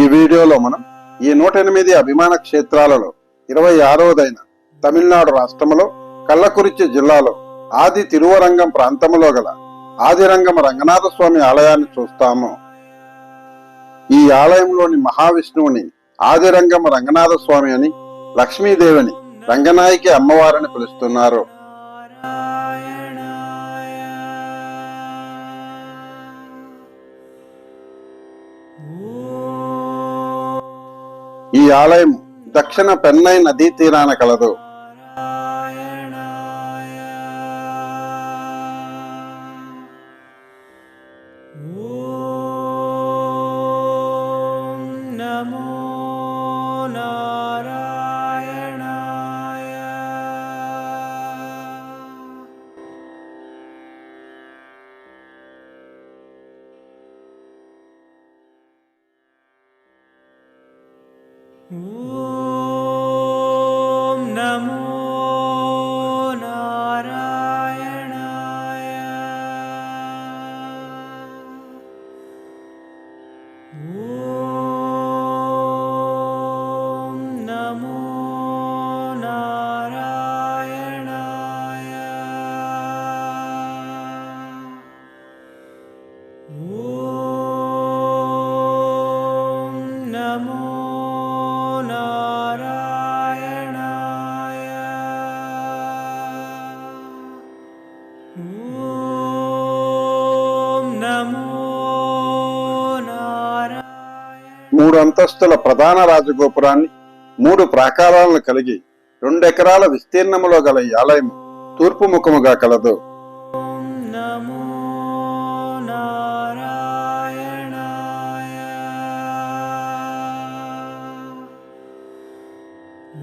ఈ వీడియోలో మనం ఈ నూట ఎనిమిది అభిమాన క్షేత్రాలలో ఇరవై ఆరవదైన తమిళనాడు రాష్ట్రములో కల్లకురిచి జిల్లాలో ఆది తిరువరంగం ప్రాంతములో గల ఆదిరంగం రంగనాథ స్వామి ఆలయాన్ని చూస్తాము. ఈ ఆలయంలోని మహావిష్ణువుని ఆదిరంగం రంగనాథ స్వామి అని లక్ష్మీదేవిని రంగనాయకి అమ్మవారని పిలుస్తున్నారు. ఈ ఆలయం దక్షిణ పెన్నై నదీ తీరాన కలదు. మూడు అంతస్తుల ప్రధాన రాజగోపురాన్ని మూడు ప్రాకారాలను కలిగి రెండెకరాల విస్తీర్ణములో గల ఈ ఆలయం తూర్పు ముఖముగా కలదు. ఈ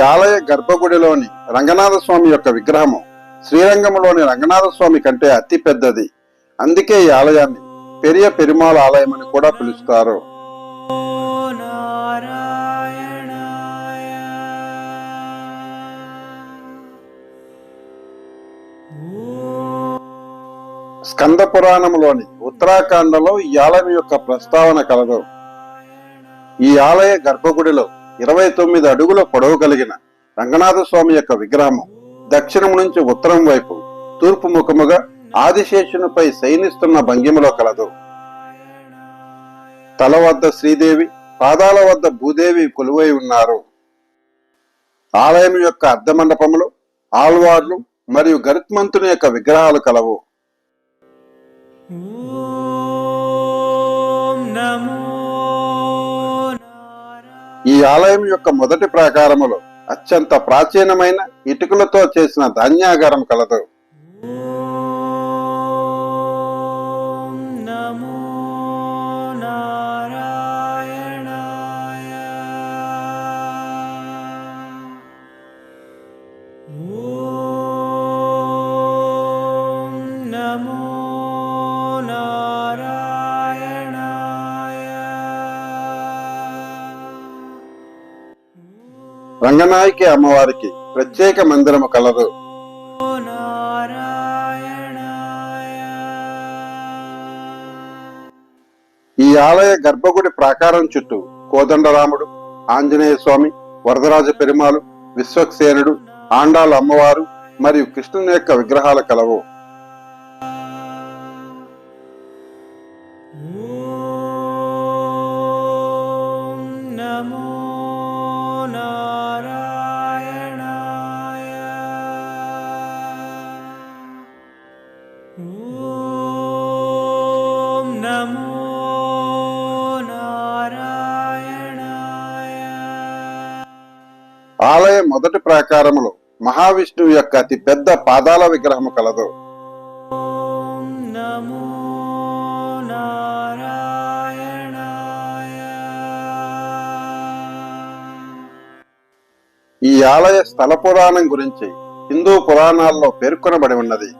ఆలయ గర్భగుడిలోని రంగనాథ స్వామి యొక్క విగ్రహము శ్రీరంగంలోని రంగనాథ స్వామి కంటే అతి పెద్దది. అందుకే ఈ ఆలయాన్ని పెరియ పెరుమాళ ఆలయం అని కూడా పిలుస్తారు. స్కంద పురాణంలోని ఉత్తరాఖండలో ఈ ఆలయం యొక్క ప్రస్తావన కలదు. ఈ ఆలయ గర్భగుడిలో ఇరవై తొమ్మిది అడుగుల పొడవు కలిగిన రంగనాథ స్వామి యొక్క విగ్రహము దక్షిణం నుంచి ఉత్తరం వైపు తూర్పు ముఖముగా ఆదిశేషునిపై శయనిస్తున్న భంగిమలో కలదు. తల వద్ద శ్రీదేవి పాదాల వద్ద భూదేవి కొలువై ఉన్నారు. ఆలయం యొక్క అర్ధమండపములు ఆల్వార్లు మరియు గరుత్మంతుని యొక్క విగ్రహాలు కలవు. ఈ ఆలయం యొక్క మొదటి ప్రాకారములో అత్యంత ప్రాచీనమైన ఇటుకలతో చేసిన ధాన్యాగారం కలదు. రంగనాయకి అమ్మవారికి ప్రత్యేక మందిరము కలదు. ఈ ఆలయ గర్భగుడి ప్రాకారం చుట్టూ కోదండరాముడు ఆంజనేయ స్వామి వరదరాజ పెరుమాలు విశ్వక్సేనుడు ఆండాల అమ్మవారు మరియు కృష్ణుని యొక్క విగ్రహాలు కలవు. ఆలయం మొదటి ప్రాకారములో మహావిష్ణువు యొక్క అతి పెద్ద పాదాల విగ్రహము కలదు. ఈ ఆలయ స్థల పురాణం గురించి హిందూ పురాణాల్లో పేర్కొనబడి ఉన్నది.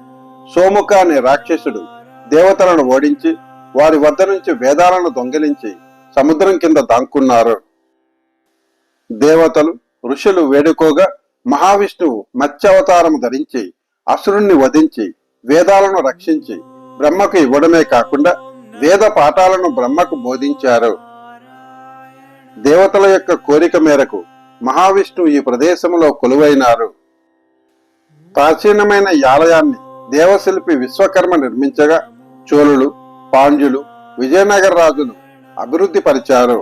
సోముఖ అనే రాక్షసుడు దేవతలను ఓడించి వారి వద్ద నుంచి వేదాలను దొంగిలించి సముద్రం కింద దాంకున్నారు దేవతలు ఋషులు వేడుకోగా మహావిష్ణువు మత్స్యావతారం ధరించి అసురుణ్ణి వధించి వేదాలను రక్షించి బ్రహ్మకు ఇవ్వడమే కాకుండా వేద పాఠాలను బ్రహ్మకు బోధించారు. దేవతల యొక్క కోరిక మేరకు మహావిష్ణువు ఈ ప్రదేశంలో కొలువైనారు. ప్రాచీనమైన ఈ ఆలయాన్ని దేవశిల్పి విశ్వకర్మ నిర్మించగా చోళులు పాండ్యులు విజయనగర రాజులు అభివృద్ధి పరిచారు.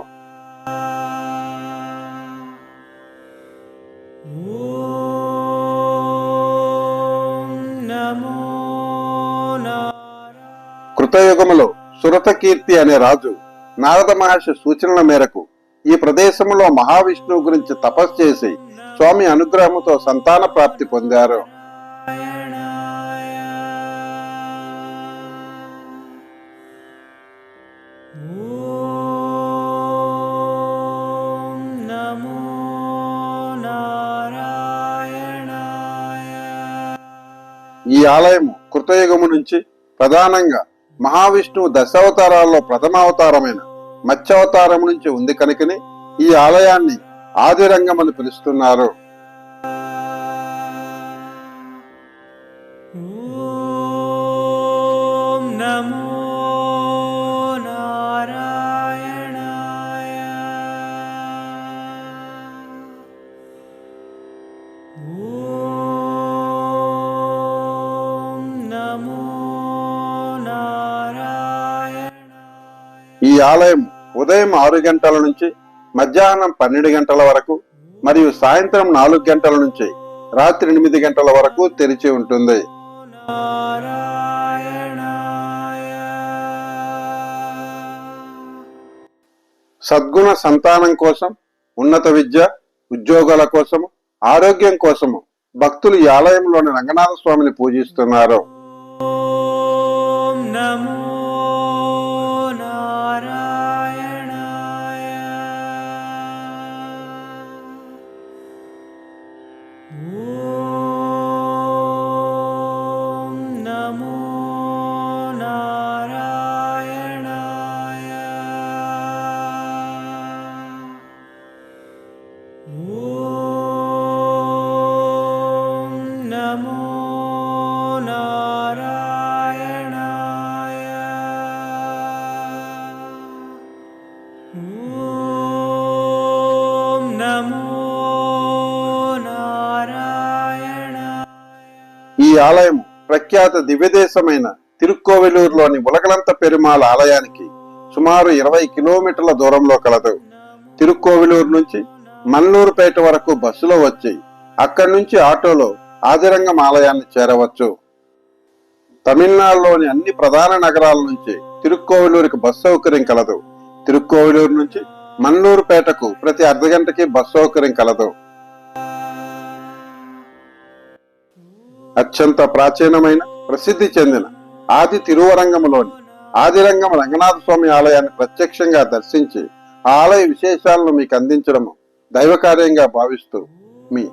కృతయుగములో సురత కీర్తి అనే రాజు నారద మహర్షి సూచనల మేరకు ఈ ప్రదేశంలో మహావిష్ణువు గురించి తపస్సు చేసి స్వామి అనుగ్రహంతో సంతాన ప్రాప్తి పొందారు. ఈ ఆలయము కృతయుగము నుంచి ప్రధానంగా మహావిష్ణువు దశావతారాల్లో ప్రథమావతారమైన మత్స్యావతారం నుంచి ఉంది కనుకనే ఈ ఆలయాన్ని ఆదిరంగం అని పిలుస్తున్నారు. ఆలయం ఉదయం ఆరు గంటల నుంచి మధ్యాహ్నం పన్నెండు గంటల వరకు మరియు సాయంత్రం నాలుగు గంటల నుంచి రాత్రి ఎనిమిది గంటల వరకు తెరిచి ఉంటుంది. సద్గుణ సంతానం కోసం ఉన్నత విద్య ఉద్యోగాల కోసము ఆరోగ్యం కోసము భక్తులు ఈ ఆలయంలోని రంగనాథ స్వామిని పూజిస్తున్నారు నమో Ooh. ఆలయం ప్రఖ్యాత దివ్యదేశమైన తిరుక్కోవెలూరులోని ఉలగలంత పెరుమాళ ఆలయానికి సుమారు ఇరవై కిలోమీటర్ల దూరంలో కలదు. తిరుక్కోవెలూరు నుంచి మల్లూరుపేట వరకు బస్సులో వచ్చి అక్కడి నుంచి ఆటోలో ఆదిరంగం ఆలయాన్ని చేరవచ్చు. తమిళనాడులోని అన్ని ప్రధాన నగరాల నుంచి తిరుక్కోవెలూరుకి బస్సు సౌకర్యం కలదు. తిరుక్కోవెలూరు నుంచి మల్లూరుపేటకు ప్రతి అర్ధగంటకి బస్సు సౌకర్యం కలదు. అత్యంత ప్రాచీనమైన ప్రసిద్ధి చెందిన ఆది తిరువరంగంలోని ఆదిరంగం రంగనాథ స్వామి ఆలయాన్ని ప్రత్యక్షంగా దర్శించి ఆ ఆలయ విశేషాలను మీకు అందించడము దైవకార్యంగా భావిస్తూ మీ